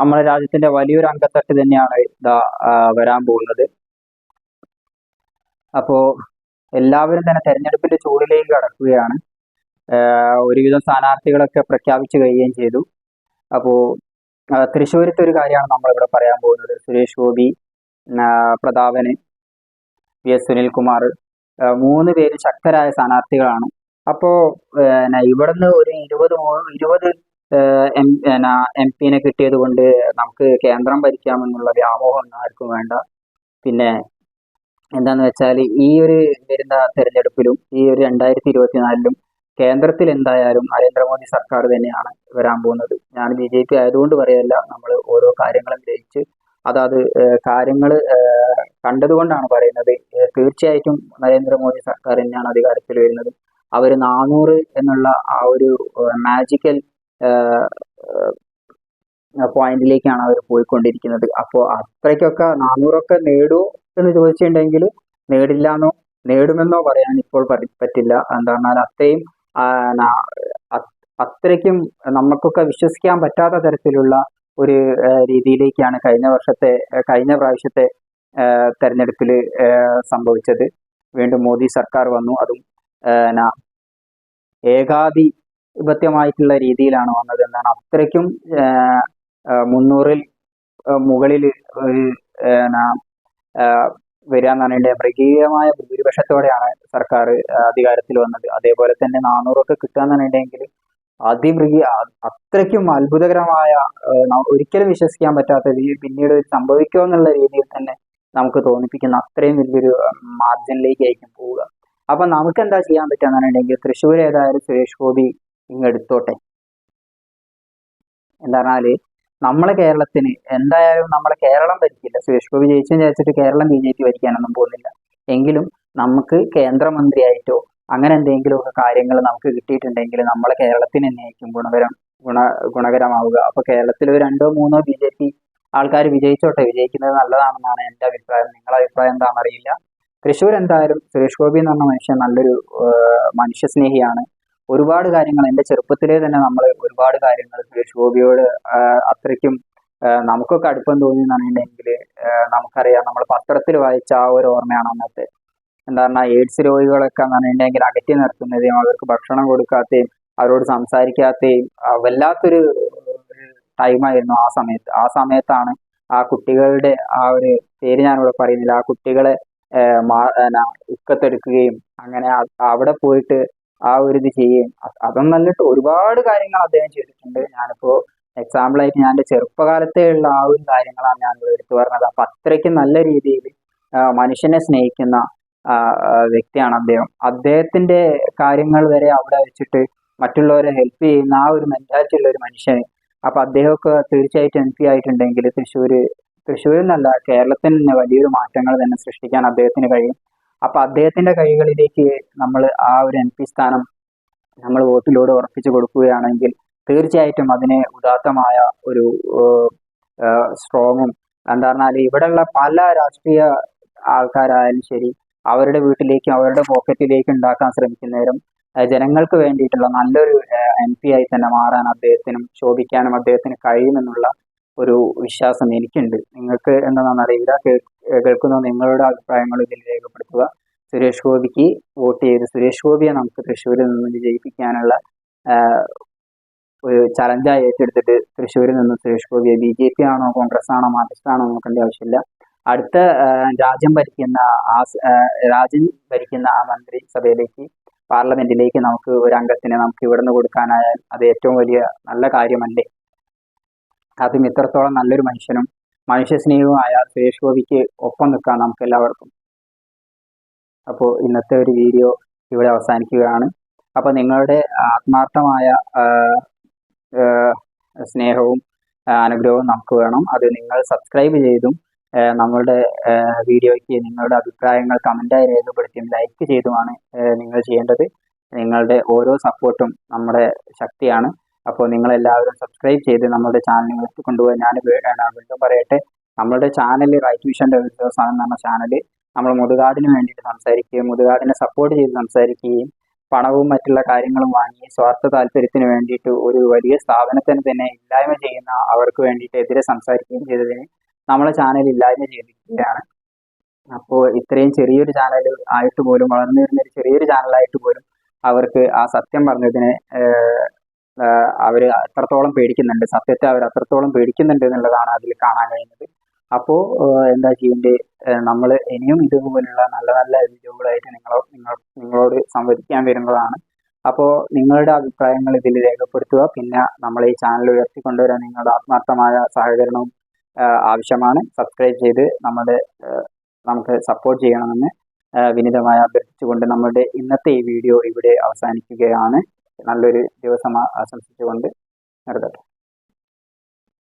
നമ്മുടെ രാജ്യത്തിന്റെ വലിയൊരു അംഗത്തട്ട് തന്നെയാണ് ഇതാ വരാൻ പോകുന്നത്. അപ്പോ എല്ലാവരും തന്നെ തെരഞ്ഞെടുപ്പിന്റെ ചൂടിലേക്ക് കടക്കുകയാണ്. ഒരുവിധം സ്ഥാനാർത്ഥികളൊക്കെ പ്രഖ്യാപിച്ചു കഴിയുകയും ചെയ്തു. അപ്പോ തൃശ്ശൂരത്തെ ഒരു കാര്യമാണ് നമ്മളിവിടെ പറയാൻ പോകുന്നത്. സുരേഷ് ഗോപി പ്രതാപന് വി എസ് സുനിൽകുമാർ മൂന്ന് പേര് ശക്തരായ സ്ഥാനാർത്ഥികളാണ്. അപ്പോ ഇവിടുന്ന് ഒരു ഇരുപത് ഇരുപത് എം എം പിനെ കിട്ടിയത് കൊണ്ട് നമുക്ക് കേന്ദ്രം ഭരിക്കാമെന്നുള്ള വ്യാമോഹം ആർക്കും വേണ്ട. പിന്നെ എന്താന്ന് വെച്ചാൽ ഈ ഒരു വരുന്ന തെരഞ്ഞെടുപ്പിലും ഈ ഒരു രണ്ടായിരത്തി ഇരുപത്തിനാലിലും കേന്ദ്രത്തിൽ എന്തായാലും നരേന്ദ്രമോദി സർക്കാർ തന്നെയാണ് വരാൻ പോകുന്നത്. ഞാൻ ബി ജെ പി ആയതുകൊണ്ട് പറയല്ല നമ്മൾ ഓരോ കാര്യങ്ങളും ഗ്രഹിച്ച് അതാത് കാര്യങ്ങൾ കണ്ടതുകൊണ്ടാണ് പറയുന്നത്. തീർച്ചയായിട്ടും നരേന്ദ്രമോദി സർക്കാർ തന്നെയാണ് അധികാരത്തിൽ വരുന്നത്. അവർ നാനൂറ് എന്നുള്ള ആ ഒരു മാജിക്കൽ പോയിന്റിലേക്കാണ് അവർ പോയിക്കൊണ്ടിരിക്കുന്നത്. അപ്പോൾ അത്രയ്ക്കൊക്കെ നാനൂറൊക്കെ നേടുമോ എന്ന് ചോദിച്ചിട്ടുണ്ടെങ്കിൽ നേടില്ലാന്നോ നേടുമെന്നോ പറയാൻ ഇപ്പോൾ പറ്റില്ല. എന്താ പറഞ്ഞാൽ അത്രയും അത്രയ്ക്കും നമുക്കൊക്കെ വിശ്വസിക്കാൻ പറ്റാത്ത തരത്തിലുള്ള ഒരു രീതിയിലേക്കാണ് കഴിഞ്ഞ വർഷത്തെ കഴിഞ്ഞ പ്രാവശ്യത്തെ തെരഞ്ഞെടുപ്പിൽ സംഭവിച്ചത്. വീണ്ടും മോദി സർക്കാർ വന്നു. അതും ആ, ന- രീതിയിലാണ് വന്നത് എന്നാണ് അത്രയ്ക്കും മുന്നൂറിൽ മുകളിൽ ഒരു വരിക എന്ന് പറഞ്ഞിട്ടുണ്ടെങ്കിൽ മൃഗീയമായ ഭൂരിപക്ഷത്തോടെയാണ് സർക്കാർ അധികാരത്തിൽ വന്നത്. അതേപോലെ തന്നെ നാനൂറൊക്കെ കിട്ടുക എന്ന് പറഞ്ഞിട്ടുണ്ടെങ്കിൽ അതിമൃഗീയ അത്രയ്ക്കും അത്ഭുതകരമായ ഒരിക്കലും വിശ്വസിക്കാൻ പറ്റാത്ത പിന്നീട് സംഭവിക്കുമോ എന്നുള്ള രീതിയിൽ തന്നെ നമുക്ക് തോന്നിപ്പിക്കുന്ന അത്രയും വലിയൊരു മാർജിനിലേക്ക് ആയിരിക്കും പോവുക. അപ്പൊ നമുക്ക് എന്താ ചെയ്യാൻ പറ്റുക എന്ന് പറഞ്ഞിട്ടുണ്ടെങ്കിൽ തൃശ്ശൂർ ഏതായാലും സുരേഷ് ഗോപി ഇങ്ങ് എടുത്തോട്ടെ എന്താ പറഞ്ഞാൽ നമ്മളെ കേരളത്തിന് എന്തായാലും നമ്മളെ കേരളം ഭരിക്കില്ല. സുരേഷ് ഗോപി ജയിച്ചു വിചാരിച്ചിട്ട് കേരളം ബി ജെ പി ഭരിക്കാനൊന്നും പോകുന്നില്ല. എങ്കിലും നമുക്ക് കേന്ദ്രമന്ത്രിയായിട്ടോ അങ്ങനെ എന്തെങ്കിലുമൊക്കെ കാര്യങ്ങൾ നമുക്ക് കിട്ടിയിട്ടുണ്ടെങ്കിൽ നമ്മളെ കേരളത്തിന് തന്നെയായിരിക്കും ഗുണകരം ഗുണ ഗുണകരമാവുക. അപ്പൊ കേരളത്തിൽ ഒരു രണ്ടോ മൂന്നോ ബി ജെ പി ആൾക്കാർ വിജയിച്ചോട്ടെ. വിജയിക്കുന്നത് നല്ലതാണെന്നാണ് എന്റെ അഭിപ്രായം. നിങ്ങളുടെ അഭിപ്രായം എന്താണെന്നറിയില്ല. തൃശ്ശൂർ എന്തായാലും സുരേഷ് ഗോപി എന്ന് പറഞ്ഞ മനുഷ്യൻ നല്ലൊരു മനുഷ്യ മനുഷ്യസ്നേഹിയാണ്. ഒരുപാട് കാര്യങ്ങൾ എന്റെ ചെറുപ്പത്തിലേ തന്നെ നമ്മൾ ഒരുപാട് കാര്യങ്ങൾ ശോഭിയോട് അത്രയ്ക്കും നമുക്കൊക്കെ അടുപ്പം തോന്നി എന്ന് പറഞ്ഞിട്ടുണ്ടെങ്കിൽ നമുക്കറിയാം നമ്മൾ പത്രത്തിൽ വായിച്ച ആ ഒരു ഓർമ്മയാണ് അന്നത്തെ. എന്താ പറഞ്ഞാൽ എയ്ഡ്സ് രോഗികളൊക്കെ എന്ന് പറഞ്ഞിട്ടുണ്ടെങ്കിൽ അകറ്റി നിർത്തുന്നതും അവർക്ക് ഭക്ഷണം കൊടുക്കാത്തയും അവരോട് സംസാരിക്കാത്തയും വല്ലാത്തൊരു ടൈമായിരുന്നു ആ സമയത്ത്. ആ സമയത്താണ് ആ കുട്ടികളുടെ ആ ഒരു പേര് ഞാനിവിടെ പറയുന്നില്ല. ആ കുട്ടികളെ ഉക്കത്തെടുക്കുകയും അങ്ങനെ അവിടെ പോയിട്ട് ആ ഒരു ഇത് ചെയ്യുകയും അതൊന്നല്ലിട്ട് ഒരുപാട് കാര്യങ്ങൾ അദ്ദേഹം ചെയ്തിട്ടുണ്ട്. ഞാനിപ്പോ എക്സാമ്പിൾ ആയിട്ട് ഞാൻ ചെറുപ്പകാലത്തെ ഉള്ള ആ ഒരു കാര്യങ്ങളാണ് ഞാൻ എടുത്തു പറഞ്ഞത്. അപ്പൊ അത്രയ്ക്ക് നല്ല രീതിയിൽ മനുഷ്യനെ സ്നേഹിക്കുന്ന വ്യക്തിയാണ് അദ്ദേഹം. അദ്ദേഹത്തിന്റെ കാര്യങ്ങൾ വരെ അവിടെ വെച്ചിട്ട് മറ്റുള്ളവരെ ഹെൽപ്പ് ചെയ്യുന്ന ആ ഒരു മെന്റാലിറ്റി ഉള്ള ഒരു മനുഷ്യന് അപ്പൊ അദ്ദേഹമൊക്കെ തീർച്ചയായിട്ടും എം പി ആയിട്ടുണ്ടെങ്കിൽ തൃശ്ശൂര് തൃശ്ശൂരിൽ നിന്നല്ല കേരളത്തിൽ തന്നെ വലിയൊരു മാറ്റങ്ങൾ തന്നെ സൃഷ്ടിക്കാൻ അദ്ദേഹത്തിന് കഴിയും. അപ്പൊ അദ്ദേഹത്തിന്റെ കൈകളിലേക്ക് നമ്മൾ ആ ഒരു എം പി സ്ഥാനം നമ്മൾ വോട്ടിലൂടെ ഉറപ്പിച്ചു കൊടുക്കുകയാണെങ്കിൽ തീർച്ചയായിട്ടും അതിനെ ഉദാത്തമായ ഒരു സ്ട്രോങ്ങും എന്താ പറഞ്ഞാൽ ഇവിടെയുള്ള പല രാഷ്ട്രീയ ആൾക്കാരായാലും ശരി അവരുടെ വീട്ടിലേക്കും അവരുടെ പോക്കറ്റിലേക്കും ഉണ്ടാക്കാൻ ശ്രമിക്കുന്നവരും ജനങ്ങൾക്ക് വേണ്ടിയിട്ടുള്ള നല്ലൊരു എം പി ആയി തന്നെ മാറാൻ അദ്ദേഹത്തിനും ശോഭിക്കാനും അദ്ദേഹത്തിന് കഴിയുമെന്നുള്ള ഒരു വിശ്വാസം എനിക്കുണ്ട്. നിങ്ങൾക്ക് എന്താണെന്ന് അറിയില്ല. കേൾക്കുന്ന നിങ്ങളുടെ അഭിപ്രായങ്ങൾ ഇതിൽ രേഖപ്പെടുത്തുക. സുരേഷ് ഗോപിക്ക് വോട്ട് ചെയ്ത് സുരേഷ് ഗോപിയെ നമുക്ക് തൃശ്ശൂരിൽ നിന്ന് വിജയിപ്പിക്കാനുള്ള ഒരു ചലഞ്ചായി ഏറ്റെടുത്തിട്ട് തൃശ്ശൂരിൽ നിന്ന് സുരേഷ് ഗോപിയെ ബി ജെ പി ആണോ കോൺഗ്രസ് ആണോ മാർക്സിസ്റ്റ് ആണോ നോക്കേണ്ട ആവശ്യമില്ല. അടുത്ത രാജ്യം ഭരിക്കുന്ന ആ രാജ്യം ഭരിക്കുന്ന ആ മന്ത്രിസഭയിലേക്ക് പാർലമെന്റിലേക്ക് നമുക്ക് ഒരു അംഗത്തിനെ നമുക്ക് ഇവിടുന്ന് കൊടുക്കാനായാൽ അത് ഏറ്റവും വലിയ നല്ല കാര്യമല്ലേ? അതും ഇത്രത്തോളം നല്ലൊരു മനുഷ്യനും മനുഷ്യസ്നേഹവുമായ സുരേഷ് ഗോപിക്ക് ഒപ്പം നിൽക്കാം നമുക്ക് എല്ലാവർക്കും. അപ്പോൾ ഇന്നത്തെ ഒരു വീഡിയോ ഇവിടെ അവസാനിക്കുകയാണ്. അപ്പോൾ നിങ്ങളുടെ ആത്മാർത്ഥമായ സ്നേഹവും അനുഗ്രഹവും നമുക്ക് വേണം. അത് നിങ്ങൾ സബ്സ്ക്രൈബ് ചെയ്തും നമ്മളുടെ വീഡിയോയ്ക്ക് നിങ്ങളുടെ അഭിപ്രായങ്ങൾ കമന്റായി രേഖപ്പെടുത്തിയും ലൈക്ക് ചെയ്തുമാണ് നിങ്ങൾ ചെയ്യേണ്ടത്. നിങ്ങളുടെ ഓരോ സപ്പോർട്ടും നമ്മുടെ ശക്തിയാണ്. അപ്പോൾ നിങ്ങൾ എല്ലാവരും സബ്സ്ക്രൈബ് ചെയ്ത് നമ്മുടെ ചാനൽ നിങ്ങൾക്ക് കൊണ്ടുപോകാൻ ഞാൻ വീണ്ടും പറയട്ടെ. നമ്മളുടെ ചാനൽ റൈറ്റ് വിഷൻ ഡെവലപ്പേഴ്സ് എന്ന് പറഞ്ഞ ചാനൽ നമ്മൾ മുതുകാടിന് വേണ്ടിയിട്ട് സംസാരിക്കുകയും മുതുകാടിനെ സപ്പോർട്ട് ചെയ്ത് സംസാരിക്കുകയും പണവും മറ്റുള്ള കാര്യങ്ങളും വാങ്ങി സ്വാർത്ഥ താല്പര്യത്തിന് വേണ്ടിയിട്ട് ഒരു വലിയ സ്ഥാപനത്തിന് തന്നെ ഇല്ലായ്മ ചെയ്യുന്ന അവർക്ക് വേണ്ടിയിട്ട് എതിരെ സംസാരിക്കുകയും ചെയ്തതിന് നമ്മളെ ചാനൽ ഇല്ലായ്മ ചെയ്തിരിക്കുകയാണ്. അപ്പോൾ ഇത്രയും ചെറിയൊരു ചാനൽ ആയിട്ട് പോലും വളർന്നു വരുന്ന ഒരു ചെറിയൊരു ചാനലായിട്ട് പോലും അവർക്ക് ആ സത്യം പറഞ്ഞതിന് അവർ അത്രത്തോളം പേടിക്കുന്നുണ്ട്. സത്യത്തെ അവർ അത്രത്തോളം പേടിക്കുന്നുണ്ട് എന്നുള്ളതാണ് അതിൽ കാണാൻ കഴിയുന്നത്. അപ്പോൾ എന്താ ചെയ്യേണ്ടത്? നമ്മൾ ഇനിയും ഇതുപോലുള്ള നല്ല നല്ല വീഡിയോകളായിട്ട് നിങ്ങളോ നിങ്ങൾ നിങ്ങളോട് സംവദിക്കാൻ വരുന്നതാണ്. അപ്പോൾ നിങ്ങളുടെ അഭിപ്രായങ്ങൾ ഇതിൽ രേഖപ്പെടുത്തുക. പിന്നെ നമ്മൾ ഈ ചാനൽ ഉയർത്തിക്കൊണ്ടുവരാൻ നിങ്ങളുടെ ആത്മാർത്ഥമായ സഹകരണവും ആവശ്യമാണ്. സബ്സ്ക്രൈബ് ചെയ്ത് നമ്മുടെ നമുക്ക് സപ്പോർട്ട് ചെയ്യണമെന്ന് വിനിതമായി അഭ്യർത്ഥിച്ചുകൊണ്ട് നമ്മുടെ ഇന്നത്തെ ഈ വീഡിയോ ഇവിടെ അവസാനിക്കുകയാണ്. നല്ലൊരു ദിവസം ആശംസിച്ചുകൊണ്ട് നിർത്തട്ടെ.